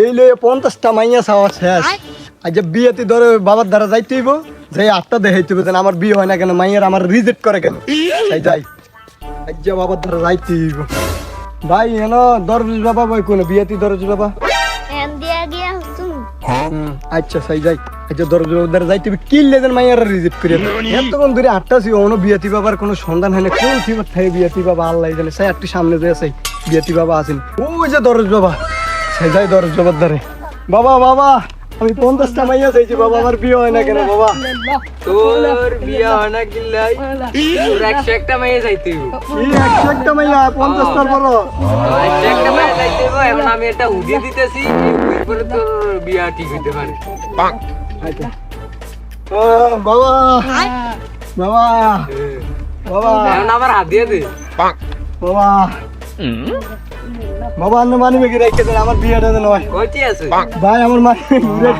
এই লয়ে পঞ্চাশটা মাইয়া চাওয়া শেষ। আজ বিয়েতে ধরে বাবার দ্বারা যাইতে হইব যাই আটটা দেখাইতে হইব যেন আমার বিয়ে হয় না কেন মাইয়ার আমার রিজেক্ট করে কেন? তাই যাই। আজ যে বাবার দ্বারা যাইতে হইব। ভাই হেন দরজ বাবা ভাই কোন? বিয়েতে দরজ বাবা? এন দিয়া গিয়া তুমি হুম, আচ্ছা সাই যাই। আচ্ছা দরজ বাবার দ্বারা যাইতে হইব কিনলে যেন মাইয়ার রিজেক্ট করে এতক্ষণ ধরে আটটা ছিল অন্য বিয়েতি বাবার কোনো সন্ধান হয় না। কোন ফিবার থাকে বিয়েতি বাবা? আল্লাহ জানে সাই একটু সামনে দিয়ে সাই বিয়েতি বাবা আছেন। ওই যে দরজ বাবা। সাই যাই দরজ বাবার বাবা বাবা আমি পঞ্চাশটা মাইয়া চাইছি বাবা আমার বিয়ে হয় না কেন বাবা? তোর বিয়া হয় না কিল্লাই তোর একশো একটা যাইতে হইব। এই একশো একটা মাইয়া? পঞ্চাশটার বড় একশো একটা যাইতে হইব, এখন আমি একটা হুদি দিতেছি পরে তোর বিয়া ঠিক হইতে পারে। ও, বাবা বাবা বাবা। এখন আমার হাত দিয়ে দে। বাবা বাবা অন্য মানি বেগে রেখে দেন আমার বিয়েটা নয় ভাই আমার মানি ঘুরে